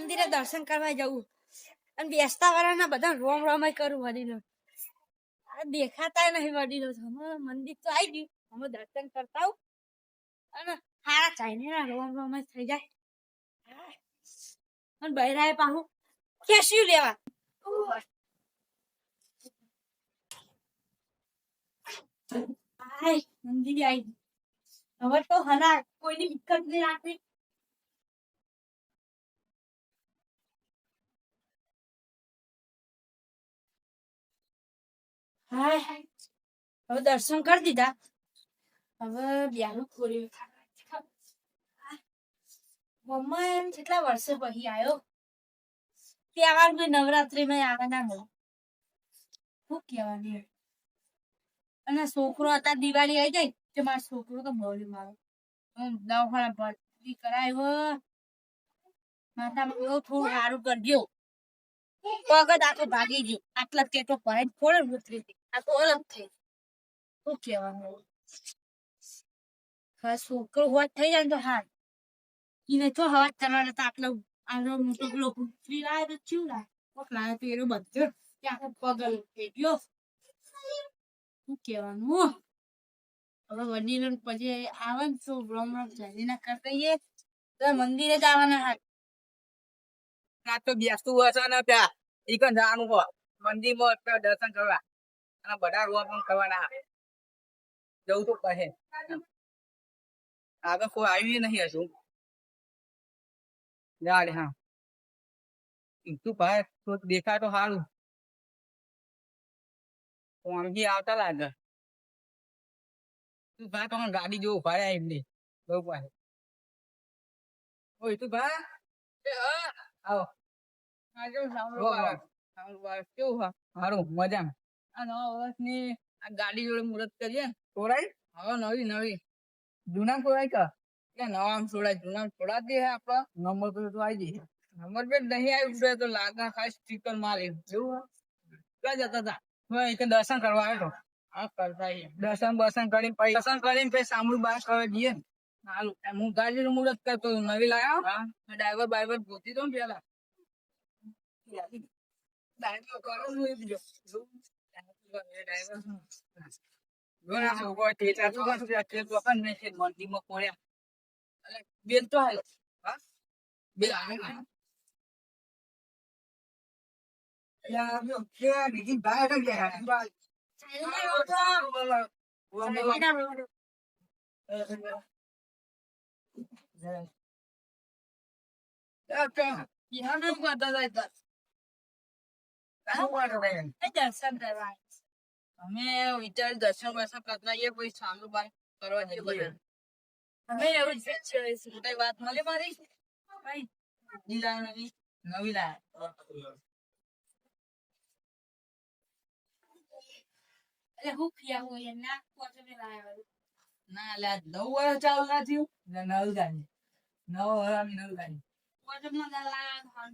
મંદિરે દર્શન કરવા જવું. અને બેસતા વાળાના બધા રોમ રોમાય કરું વડીલો. દેખાતા નહીં વડીલો. અમે મંદિર તો આવી ગયું. અમે દર્શન કરતા હું અને સારા ચાઇના રોમ રોમાય થઈ જાય. અને બૈરાએ પાહું કેસ્યું લેવા. મંદિર આવી. હવે તો હના કોઈની દિક્કત નહીં રાખવી. હાય. હવે દર્શન કરી દીધા. હવે બ્યાનું ખોલ્યું મમ્મા એમ કેટલા વર્ષે પછી આવ્યો તહેવાર મેં નવરાત્રી માં આવવાના મળે શું કહેવાની અને છોકરો હતા, દિવાળી આવી જાય તો મારો છોકરો તો બોલી મારો હું દવાખાના ભરતી કરાવ્યો માથામાં એવું થોડું સારું કરજો પગ જ આખો ભાગી ગયો આટલા કેટો ભરાય થોડે ઉતરી આ તો અલગ થઈ શું કહેવાનું હા છોકરો હોત થઈ જાય તો હા એને તો હવા તમારે તો આટલો આટલો મોટો પેલો ઉતરી લાવે તો ચીવ લાવે કોક લાવે તો એનો બધો કે આખો થઈ ગયો શું કહેવાનું હવે વડીલો પછી આવે ને તો બ્રહ્મ જલ્દી ના કરતા દઈએ તો મંદિરે જ આવવાના હાથ આ તો બેસતું હશે ને ત્યાં એક જવાનું હોય મંદિરમાં દર્શન કરવા અને બધા રોવા પણ કરવાના જવું તો કહે આગળ કોઈ આવ્યું નહીં હજુ જા રે હા તું ભાઈ તો દેખાય તો સારું કોણથી આવતા લાગે તું ભાઈ તો ગાડી જો ઊભા રહ્યા એમની બહુ પાસે ઓય તું ભાઈ એ હા આવો આ જો સાંભળો બાર. સાંભળો બાર. કેવું હા સારું મજામાં આ નવા વર્ષની આ ગાડી જોડે મુહૂર્ત કરીએ. તોડાઈ હવે નવી નવી. જૂના તોડાય કા? એટલે નવા આમ છોડાય? જૂના છોડા દે આપડે? નંબર પર તો આવી જઈએ નંબર પ્લેટ નહીં આવી ઉડે તો લાગા ખાસ સ્ટીકર મારી. એવું ક્યાં જતા હતા? હું એક દર્શન કરવા આવ્યો હા કરતા. દર્શન બર્શન કરીને પછી દર્શન કરીને પછી સાંભળું બહાર કરવા જઈએ. હું ગાડી નું મુહૂર્ત કરતો નવી લાયા? હા. ડ્રાઈવર બાઈવર ગોતી દો પેલા. ડ્રાઈવર કરો બીજો. ડ્રાઈવર શું? જો ને આ છોકરો ઠેઠા તો કરશે, આ ઠેઠ વખત નહીં છે, મંદીમાં પડ્યા. અલે, અમે વિચાર દર્શન બર્શન કરતા આવીએ કોઈ સાંજુ બાર કરવા જઈએ. અમે એવું જ. કઈ વાત મળી મારી. કઈ નવી નવી નવી લાયા એટલે હું ખિયા હોય ના કોચો ને લાયા ના લે નવ વર્ષ ચાલુ ના થયું. ને નવી નવ વર્ષ નવી ગાડી કોચો માં લાયા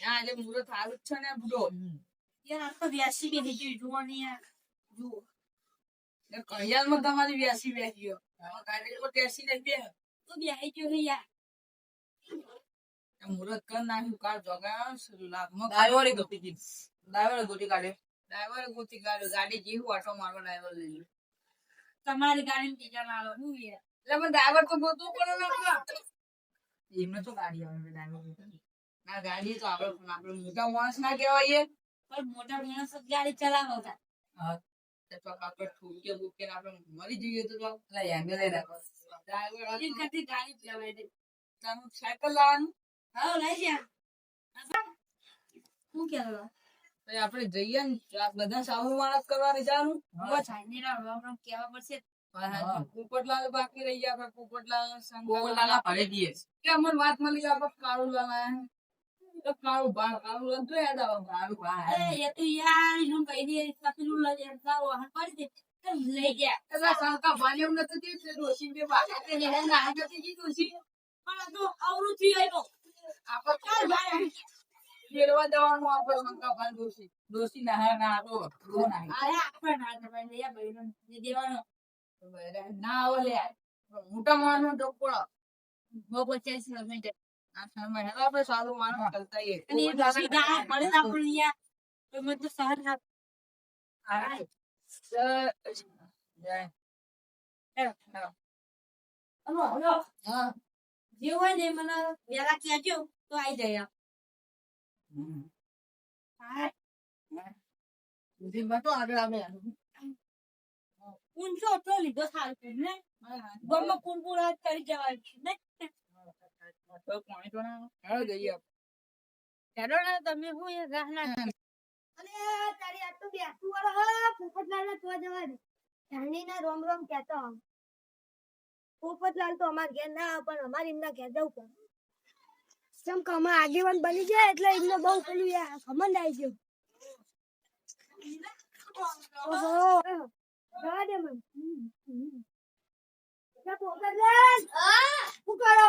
ના એટલે મુરત સારું જ છે ને બુડો તમારી વ્યાસી છે યાર મારો ડ્રાઈવર લઈ લ્યો તમારી ગાડી બીજા લાવો હું યાર એટલે પણ ડ્રાઈવર તો ને આપડે. એમને તો ગાડી આવે ડ્રાઈવર ના, ગાડી તો આપણે આપણે મોટા માણસ ના કહેવાય પણ મોટા માણસ ગાડી ચલાવો હા તો તો આપણે ઠૂકે બુકે આપણે મરી જઈએ તો તો લઈ લઈ રાખો ડ્રાઈવર એક કરતી ગાડી જ લેવાય તમે સાયકલ લાવવાનું? હા લઈ જા. શું કહેવા? તો આપણે જઈએ ને બધા સામુ માણસ કરવાની ના રામ કેવા પડશે. પોપટલાલ બાકી રહી ગયા પોપટલાલ પોપટલાલ ભરે દઈએ કે અમને વાત મળી આપણે કાળું લાલ આયા. તો કાળું લાલ તો યાદ આવે કાળું ભા એ એ તો યાર હું કહી દે કપિલું લઈ દે લઈ ગયા એટલે શંકા ભાલી નથી તે ડોશી બે બાકી તે ને ના જતી જી ડોશી પણ તો અવરું થી આવ્યો આપણે ચાલ ભાઈ ફેરવા દેવાનું શંકા ભાલી ડોશી ડોશી ના ના રો ના આયા આપણે ના દબાઈ લઈ ભાઈ ને દેવાનો. ના આવે લે. મોટા માણસ ટોપડો બહુ પચાસ minute આપણે સારું માણસ કરતા આઈએ. અને એ ડોશી ગાય મળે ના પણ યાર તો મને તો સહન ના હા. સ- જય. હેલો. હલો હલો હા. જે હોય ને એ મને વેલા કહેજો તો આઈ જાય હમ. હા બુદ્ધિમાં તો આગળ આવે. ઊંચો તો લીધો સારું છે ને ગમે કુણ કુણ હાથ કરી જવાનું ને તો પાણી તો ના આવે. જઈએ આપણે. ને તમે હું એ રાહ ના અને તારી આ તો બેસતું વાળો હા પોપટલાલ ને તો જવા દે. જાની ના રોમ રોમ કહેતો આમ. પોપટલાલ તો અમાર ઘેર ના આવે પણ અમારે એમના ઘેર જવું પડે. જેમ કે અમે આગેવાન બની જાય એટલે એમને બહુ પેલું યાર આવી ગયો. ઓહો. જવા દે મને. હમ, હમ. લે પોપટલાલ શું કરો?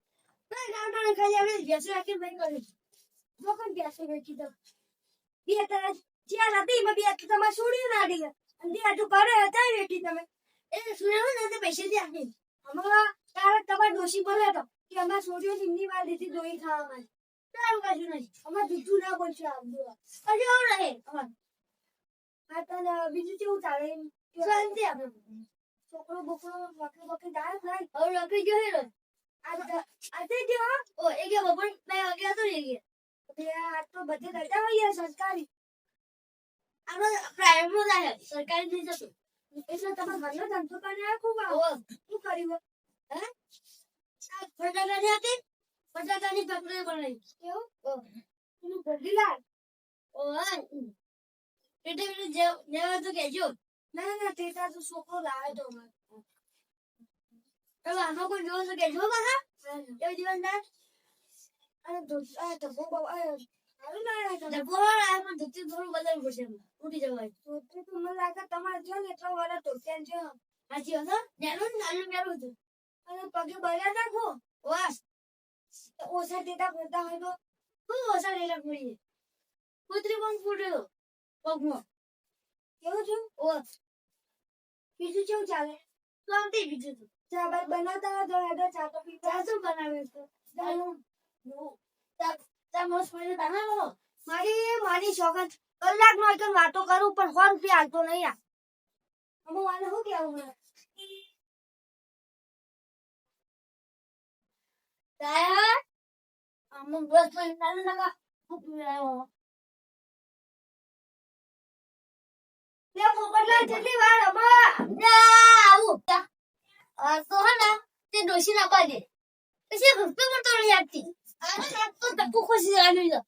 પણ કેવું ખાલી આપણે ભેંસો રાખીને બંધ કર્યું હવે લખી વેચી બે બે તો તમારે છોડી નાડી ગયા અને બે કરે હતા ના હા આપણે આજે આજે જો તે આ તો બધે રજા હોય સરકારી. સરકારી નહીં જતું એટલે તમે ઘરનો ધંધો કરીને આવો. શું કર્યું ફટાકડાની હતી ફટાકડાની ફેક્ટરી બનાવી. કેવું? પેલું ગઢીલાલ ઓય એટલે પેલું જે- જેવા તો કહેજો. ના ના તે તાર છોકરો લાવે તો અમારે ચાલો આમાં કોઈ જોવો કે કહેજો પાછા એવી દિવસદાર અને આ બહુ તો મને લાગે તમારે જો ને એટલો વાળો ધોતિયા જો સાચી વાત હો? નાનું ને નાનું પહેરવું હતું અને પગે બળ્યા નાખો વાહ તો ઓછા ટેટા ફરતા હોય તો ખૂબ ઓછા રેલા પડીએ કૂતરી પણ ફૂટ્યો પગમાં કેવું છું ઓ બીજું કેવું ચાલે શાંતિ બીજું તો ચા બાદ બનાવતા હોય તો હેડો ચા તો પીતા ચા શું બનાવ્યું છે જાણું. ચા મસ્ત પડ્યો બનાવો. મારી મારી સોગન કલાક નો તો વાતો કરું, પણ સો રૂપિયા હાલતો નહીં આ. અમે વાને શું કેવું મને? ચા અમુક બસ પછી નાનું નાના ખૂબ પીવડાવો. લે પોપટલાલ કેટલી વાર અમે ને.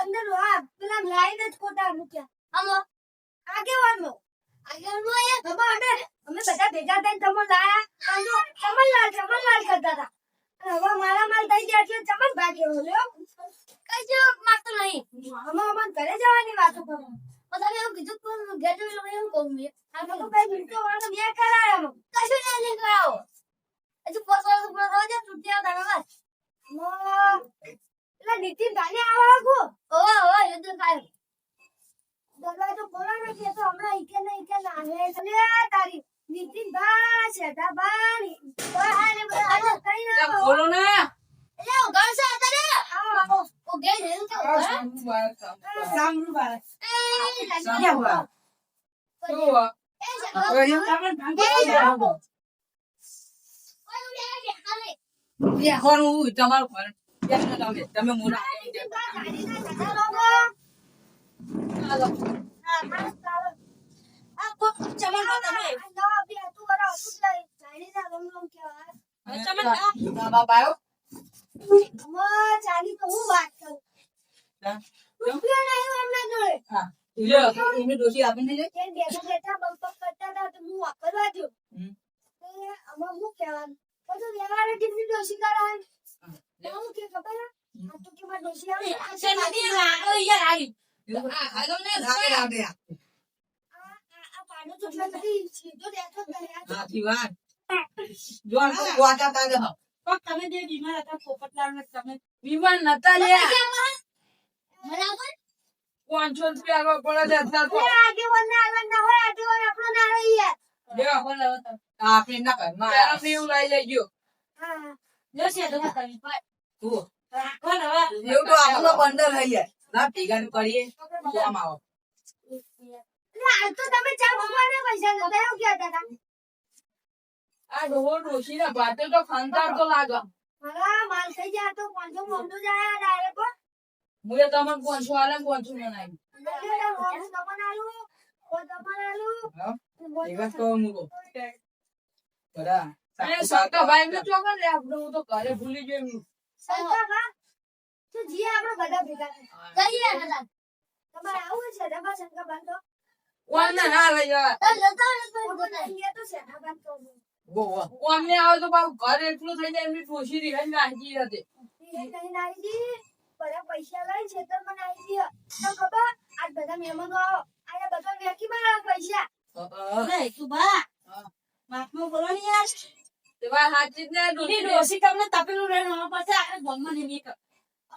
અંદર આ પેલા લાઈન જ ખોટા મૂક્યા. આગેવાનો અમે બધા ભેગા થઈને તમે લાયા. ચમનલાલ ચમનલાલ કરતા હતા. હવે મારા માલ થઈ ગયા એટલે ચમન ભાગ્યો લ્યો. કઈ જેવો માગતો નહીં. અમે અમને ઘરે જવાની વાતો કરો બધા એવું કીધું પણ ઘેર જઈને એવું કહું મેં. અમે તો કઈ મિલતો વાળો મેં કરાયો કશું ના લઈ કરાવો. હજુ વર્ષ પૂરો તારા વાત એટલે નીતિન ભાઈને આવા આગુ ઓવા ઓવા યુદ્ધ થાય દરવાજો ખોલો નથી એ તો હમણાં ઈકે ને ઈકે ના નાને એટલે તારી નીતિનભાઈ, શેઠાભાઈ, હા ને બધા આવો, કઈ ના ખોલો ને એટલે ઉઘાડ છે તારે આવો, આવો. ઓ ગે રે તો ઉઘાડ? સામું બાર સામું બાર. એ, લાગી સામું તો એ, શેઠા. કહ્યું? તમે ભાગો. એ, શેઠા. ઓય, ઉડે, ઉડે, હાલે. બેસવાનું હું તમારું ઘર. તમે. તમે ચાલો. હા, હતું જ તો હું તો વાપરવા. તે કહેવાનું? વ્યવહારે કેટલી ડોશી કરાય. હા. કે તો મારી ડોશી આવે. આવી. બીમાર ને નતા બરાબર પાંચસો રૂપિયા આગળ પડે આગળ ના હોય, આગેવાન આપણો ના રહી યાર. લ્યો. બોલો હવે તમે. આપણે ના કર. મારા એવું લઈ લેજો. હા. જો છે તો તમે ભાઈ. તું. રાખો ને હવે. એવું તો આપણો બંડલ લઈ જાય. ના ભેગાનું કરીએ. કામ આવો. તો તમે ચા મૂકવાના પૈસા નતા એવું કહેતા હતા. આ ડોહો ડોશીના ભાતે તો ખાનદાર તો લાગે. મારા માલ થઈ ગયા તો પાંચસો મોઢું જાય ડાયરેક્ટ હો. મુએ તમને પાંચસો આલે ને મને આપ્યું. તમને આલું, ઓ તમને આલું, હા? મોઢું એક વાત કહું મૂકો. બરા. અને ભાઈ ને ચોકન લે આપણે હું તો ઘરે ભૂલી ગયો. તો જી આપણે બધા ભેગા થઈએ. જઈએ બધા તમારે આવું છે રમા શંકર બાંધો ઓમને ના લઈ જવા. તમે જતા રહો તો. અહીંયા તો. ઓમને આવે તો પાછું ઘર એટલું થઈ જાય એમની નાખી હતી. જી. બધા પૈસા લઈને મને આવી જી. તો ખબર આજ બધા મહેમાનો આવો આયા બધા વેકી મારા પૈસા અરે તું બા હા. માફમાં બોલો ને યાર તે વાત સાચી જ ને ડોસી તમને તપેલું લઈને આવવા પડશે આખરે ગામમાં નહીં નીકળ.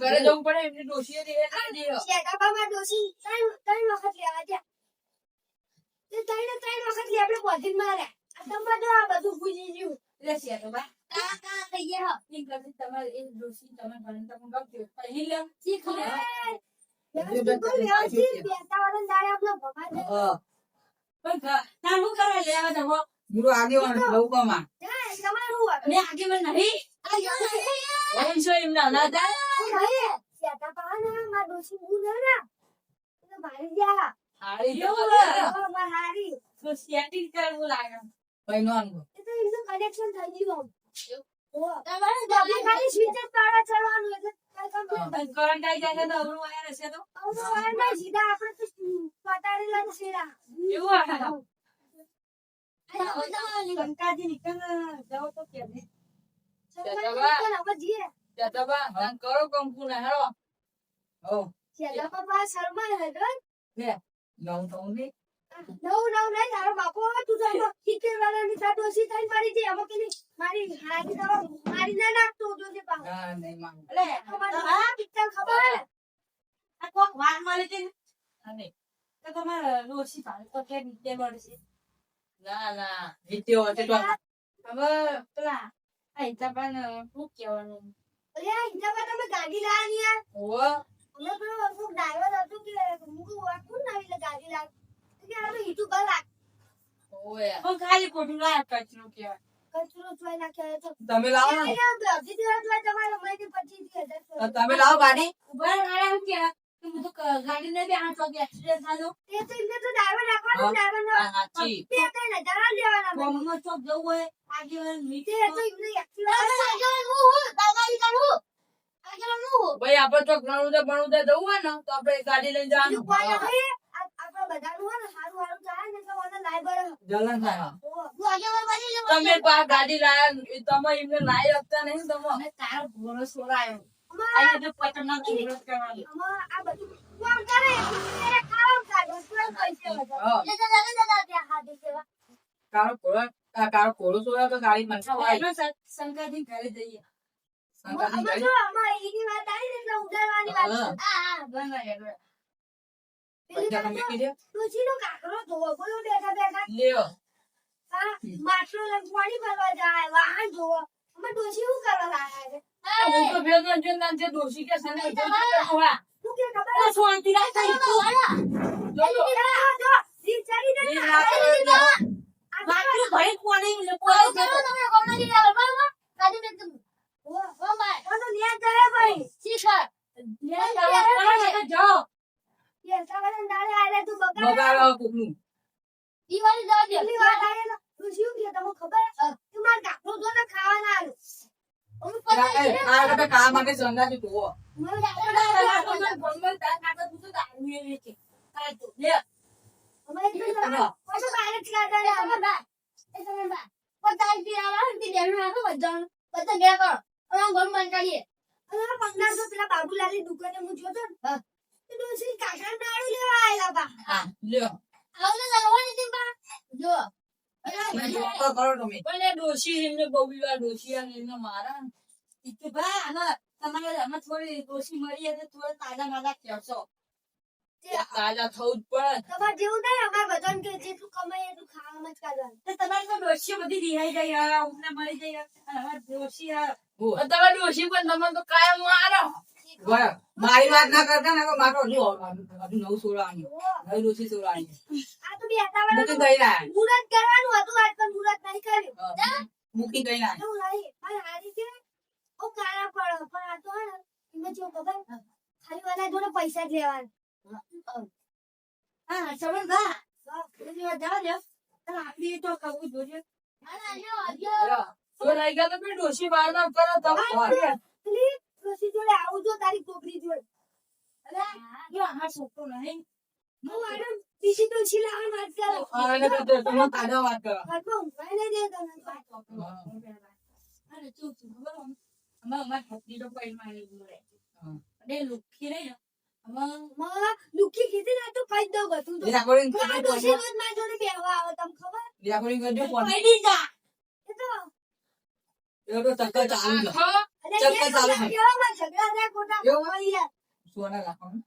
ઘરે જવું પડે એમની ડોસી ત્રણ ત્રણ વખત લેવા ગયા તે ત્રણ વખત લે આપણે બોધી માર્યા તમે બધું આ બધું ભૂલી ગયું લે તો બા. પણ હું કરવા લેવા ગુરુ. જાય, તમારું હોય. મેં આગે મને નહીં આગે નહીં ઓમ છો એમ ના ના થાય હું નહીં. શેકા પાવાના, મારા નહીં ને. એટલે મારી ગયા. હારી તો. હવે મારે હારી. તો સેટિંગ કરવું લાગે પહેરવાનું. એ તો એમનું કનેક્શન થઈ ગયું. ઓ, તમારે ગાડી ખાલી સ્વિચ જ પાડવા ચડવાનું એટલે કરંટ આવી જાય છે તો અવળું વાયર હશે તો હવે વાયરમાં સીધા આપણે તો પતાડેલા છે એવું આ મારી હારી તો મારી ના નાખતો જોજે પાછો. ના, નહીં માંગુ. એટલે આ પિક્ચર ખબર? આ કોક વાત મળી હતી ને તો કે નીચે મળશે ના, ના. જીત્યો હોતે તો હવે પેલા આ હિસાબાન શું કહેવાનું અરે આ હિસાબે તમે ગાડી લાવવાની યાર. હોવે. અમે પેલો અમુક driver હતું કે મૂકું વાંચું ને એટલે ગાડી લાવ. તો કે આ તો. પણ ખાલી ખોટું લાયા કચરો કચરો નાખ્યો તો. તમે લાવો ને. દિવસ તમારે મહિને પચીસ હજાર તો ચોઈ. તમે લાવો ગાડી ઊભા રહે કે બી આઠ વાગે એક્સિડન્ટ થયો. એ તો એમને તો રાખવાનો. નો. ચોક જવું હોય આગેવાન તે તો એમને Activa આગળ હું હું? દાદાજી કરું આગળ હું હું? ભાઈ આપણે તો ગણુદા બણુદા જવું હોય ને તો આપણે ગાડી લઈને જવાનું. આપણે બધાનું હોય ને સારું સારું જાય ને તો મને લાઈ જલન થાય ઓહો. હું આગળ વધી જવું. તમે ગાડી લાયા તમે એમને લાઈ આપતા નહીં તમે. તારો ઘોડો સોરાયો આ કરે. કારો સોળા તો ગાડી ઘરે જઈએ જો એની વાત આવી એટલે ઉડાડવાની વાત. છે. હા, હા. હેડો. પેલી તમે કાકરો ધોવો. બોલો બેઠા બેઠા. લ્યો લઈને પાણી ભરવા જાય વાહન જોવો અમે ડોશી શું કરવા લાયા છે આ હું તો ભેગો જો ના જે દોશી કે સને જો જોવા શું કે ખબર? શાંતિ રાખ તું. જો જો. ચડી લે આવું તમે તે બરાબર? મેં ઓ કરે ભાઈ. શીખર. સવારે દાડે આલે તું બગાડ. બગાડો કોકનું. ઈ વાળી જવા દે. પેલી વાત આલે ને? શું કે તમને ખબર? કે માર ખાવાના કાકા તું તો દારૂ બાબુલાલની દુકાને હું જોતો ને કાકા દારૂ લેવા આયેલા બા લ્યો આવું તો લગવાની હતી બા. જો. તાજા માજા કહેશો. તાજા થવું જ પડે. તમારે જેવું થાય અમારે બધાને કે જેટલું કમાય એટલું ખાવામાં જ કાઢવાનું. તો તો ડોશી બધી રિહાઈ જાય હા મળી જાય અને ડોશી હા. હું ડોશી પણ તમે તો કાયમ મારો. બરાબર. મારી વાત ના કરતા ને મારો હજુ હજુ નવું ઓહો, નવી ડોશી સોળાની આ તો બેટા મૂકી વાળા દઈ ના મુહૂર્ત કરવાનું હતું આજ પણ મુહૂર્ત નહીં કર્યું. મૂકી દઈ ના એવું નહીં. પણ હારી છે. ઓ કાળા પડો પણ આ તો ને એમાં ખબર? ખાલી વાલા જોડે પૈસા જ લેવાના. હા સમજ વાત જવા દે આપડી તો જોઈએ ના, ના, જો, જો. તો ગયા તો ડોશી બહાર ના તમે ડોશી જોડે આવું જો તારી કોકરી જોડે. અરે જો આ છોકરો નહીં. હું આડમ બીજી ડોશી લાવવા વાત કરો. અને તો તમે તાજા વાત કરો. ઘરમાં ઊંઘાઈ નહીં દે તમે અરે ચૂપ ચૂપ ખબર અમાર અમાર ભત્રી તો પૈ મારી જોડે. હા. લુખી રહી તો રેકોર્ડિંગ કરજો. ચક્કર ચાલુ છે ઝઘડા થાય ખોટા. સોના રાખવાનું.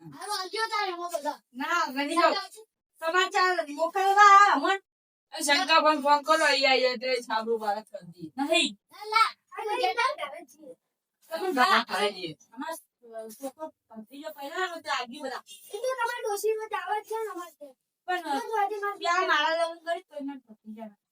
હાલો, આવજો તારે એમાં બધા. ના ગણી જો સમાચાર મોકલવા અમન શંકા પણ ફોન કરો અહીંયા અહીંયા તે નહીં. પણ મારે લગ્ન કરી તો એના ભત્રીજા આ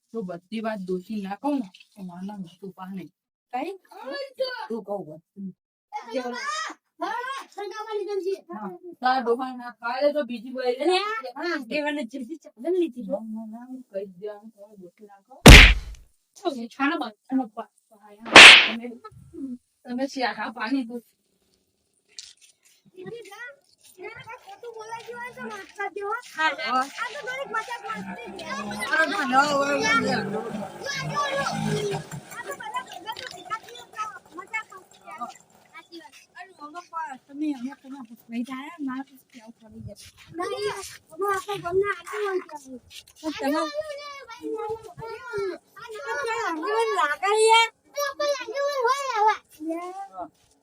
તો બધી વાત દોષી ના કહું ને તો માના મોટું પા નહીં કઈ તું કહું તમે શાખા પાણી લાગે.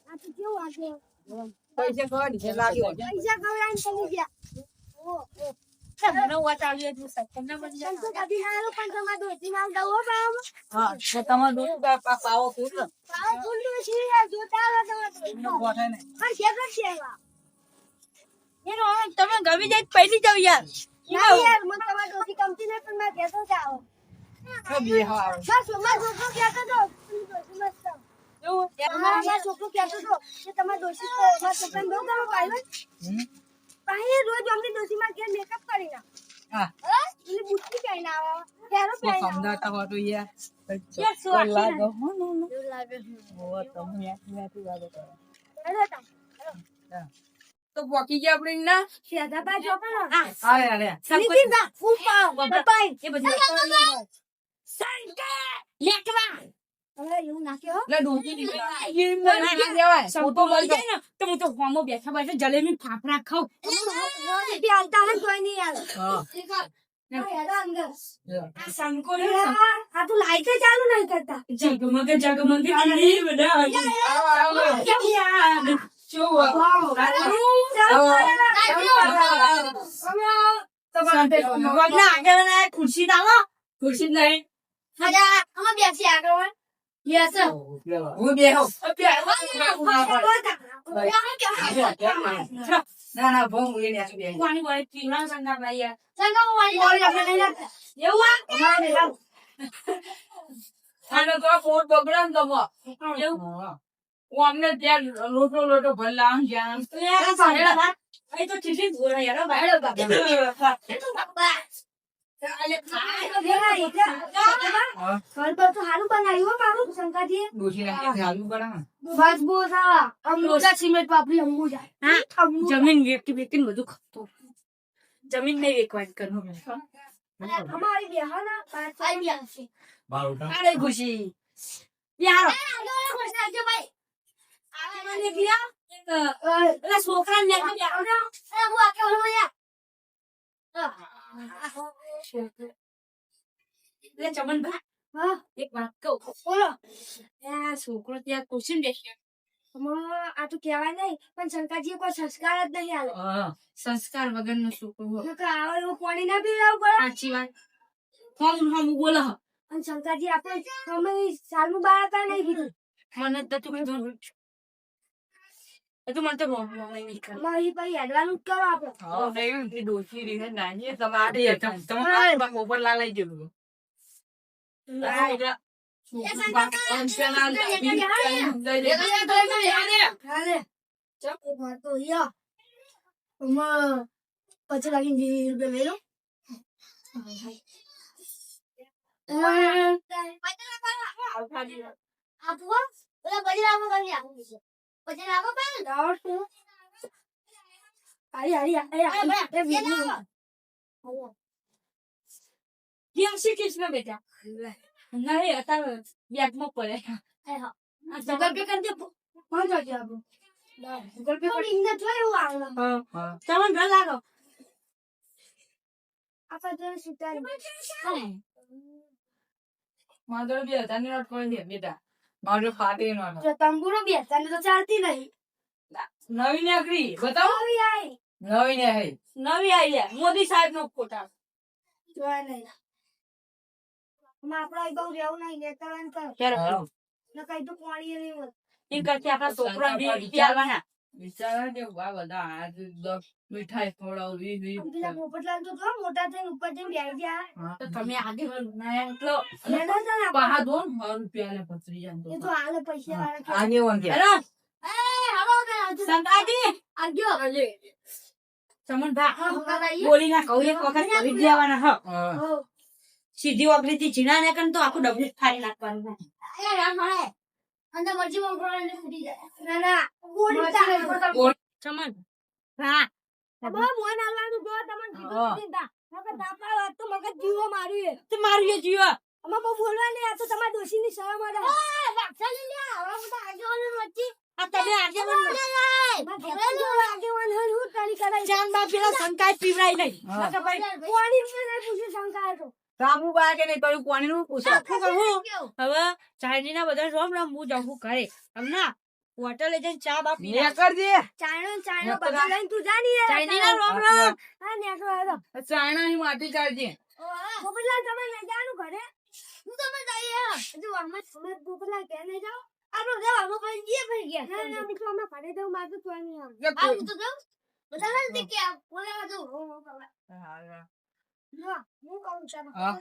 આ કેવું આગેવાન? પૈસા લાગ્યો ચલી ગયા. તમ ગમી જાય તો પહેલી જાવ યાર યાર મને તમારે ડોશી ગમતી નથી પણ મારો છોકરો કહેતો હતો મારો છોકરો કહેતો હતો કે તમારે ડોશી મારા છોકરાને બહુ ગમે પાયલો હમ? રોજ અમને ડોશીમાં ઘેર મેકઅપ કરી ના હા. એટલે બુટ્ટી પહેરીને આવો. પહેરો તો પહેરીને આવો. સમજાતા હોય તો યાર. યાર, શું લાગે. હો, નો, નો. લાગે હોવે, તમે યાદ નથી વાતો કરો. હેલો તા હા. તો પોકી ગયા આપણે ના? સીધા બાજુ આપણો અરે અરે નીતિન બા બપાઈ. એ બધી લેટવા. જલેબી ફાફડા હોય કોઈ નહીં કરતા જગમગ જગમગ દીવી બધા આવો, આવો. યાદ શું હોય? ભગવાનના આગળ ના ખુરશી ખુરશી નહીં અમે બેસી આગળ યસ હું બેહો. ના ના બહુ મૂલી ને આછું બેહી. પાણી વાળી પીવડા સંગા ભાઈ સંગા વાળી આપણે નહીં રાખતા એવું આ આને તો પોટ બગડે ને તમે. એવું હા. અમને ત્યાં લોટો લોટો ભરલા આમ જ્યાં અહીં તો ચીટલી બોલા યાર ભાઈ હા. જમીન વેચી વેચીને બધું ખાતું જમીન નહીં વેકવાની કરવું અમારી બેહાના પાંચ આવી આવશે અરે ખુશી યાર મને ગયા પેલા છોકરા ને ભા હા એક વાત કહું બોલો છોકરો ત્યાં ખુશી બેસ્યો આ તો કહેવાય નહીં પણ શંકરજી કોઈ સંસ્કાર જ નહીં આવે હા. સંસ્કાર વગરનો છોકરો હોય. આવે એવું પાણી ના પીવડાવવું પડે સાચી વાત હમ હમ બોલો. અને શંકરજી આપણે અમે સાલનું બાર હતા નહીં કીધું મને તો તું કીધું તો મને તો રોમ નહીં કરે અમારી પછી હેડવાનું જ કરો આપણે હા, નહીં, એ ડોશી રીને નાની તમારે તમે- તમે બાપ ઉપર લાલાઈ ગયેલું. આ બધા બાપ અંશના લઈ લે. હાલે. ચપ એક વાર તો યા અમાર પછી લાગીને વીસ રૂપિયા લઈ લો હારી હારી હારી એ વીસ રૂપિયા. ને બેટા. નહીં અત્યારે બેગમાં પડે ગૂગલ પે કરી દે? ગૂગલ પે પર ઇંગ્લિશ હોય એવું આવે હા. તમને ડર લાગો આપણે જોડે સિત્તેર મારો જોડે બે હજારની નોટ કોઈ નહીં, બેટા. મારો ફાટી નો જો તંબુરો બેસતા તો ચાલતી નહીં નવી નગરી અઘરી. નવી આવી આઈ નવી ને હઈ. નવી આવી મોદી સાહેબ નો ફોટા જોયા નહીં આપણે બહુ રહેવું નહીં નેતાવાનું કરો હા. ન કઈ તો પાણી નહીં હોત. એ કરતી આપણા છોકરા વિચારવાના વિચારો કે આ બધા આ દસ મીઠાઈ ખવડાવવી, વી- પેલા પોપટલાલ તો જો મોટા થઈને ઉપર જઈને બેસી ગયા તો તમે આગે બનાયા એટલો લેનો છે ને આપણે. પાહા દો ને, સો રૂપિયા ને પથરી જાય એ તો. તો પૈસા વાળા કે. વન કે. અરે એ, હાલો કે આવજો. સંગાજી આવજો. ચમન ભા હા, હા, ભાઈ. બોલી ના કહું એક વખત કરી જ હ સીધી ઓગળી થી જીના ને કન તો આખું ડબલ ફાડી નાખવાનું રામ મળે. અંદર મરચી વગોળાને ફૂટી જાય. ના, ના. ગોળી ચાલે. ચમન ભા બહુ મોન હાલવાનું જો તમને કીધું હા. નથી તા. નકર તાપા વાત તો મગજ જીવો માર્યું એ. તો મારું એ જીવો આમાં બહુ બોલવા નહીં, આ તો તમારા ડોશીની શરમ આવે. આ તમે આજે હું તારી કરાઈ. બા પેલા સંકાય નહીં હા. નકર ભાઈ. રામુ બા કે નહીં કર્યું કોની નું પૂછો? આખું કહું? હવે ચાંદીના બધા રોમ રામ હું જાઉં ઘરે. હમણાં હોટલે જઈને ચા બા પી ને કરજે ચાઇનો ચાઇનો બધું લઈને તું જા ની. ચાઇની ના રોમ રોમ હા નેકળો હેડો. ચાઇના ની માટી કાઢજે. પોપટલાલ તમે લઈ જવાનું ઘરે? હું તમે જઈએ. હજુ અમે અમે પોપટલાલ ઘેર લઈ જાઓ. આપણે જાઓ અમે પછી જઈએ પછી ઘેર ના ના મિત્રો અમે ઘરે જવું મારે તો નહીં આવે જો આ તો જાઉં. બધા નથી કે બોલાવા બાબા. હા, હા. હા, હું કહું છું હા,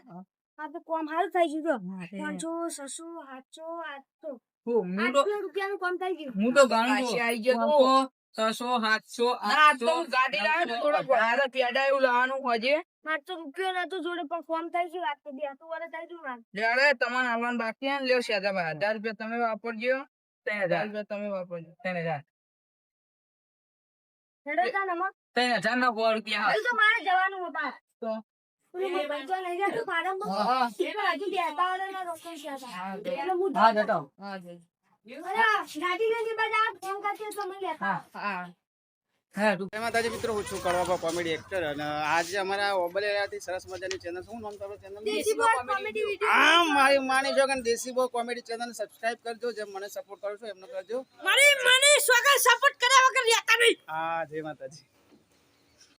હા. તો કોમ હારું થઈ ગયું? તો પાંચસો છસો સાતસો આઠસો હું હું તો આઠસો થઈ ગયું? હું તો ગણું છું. છસો સાતસો આઠસો ગાડી લાવે થોડો વધારે પેડા એવું લાવવાનું હોજે. પાંચસો રૂપિયા નતું જોડે પણ કોમ થઈ ગયું આજ તો હતું વરસ થઈ ગયું મારે. ત્યારે તમારે આવવાનું બાકી હે ને? લ્યો હજાર રૂપિયા તમે વાપરજો. ત્રણ હજાર રૂપિયા તમે વાપરજો. ત્રણ હજાર. ત્રણ હજાર ના સો રૂપિયા તો મારે જવાનું હે તો? હા. હા, હું હા. હા હા હા હા. માતાજી મિત્રો હું છું કડવા કોમેડી એક્ટર અને આજે અમારા ઓબલેરાથી સરસ મજાની ચેનલ શું નામ તમારું ચેનલ દેશી બોલ કોમેડી વીડિયો મારી માની છો કે દેશી બો કોમેડી ચેનલ સબસ્ક્રાઇબ કરજો જેમ મને સપોર્ટ કરો છો એમને કરજો. મારી મને સ્વગર સપોર્ટ કર્યા વગર રહેતા નહીં. હા જય માતાજી.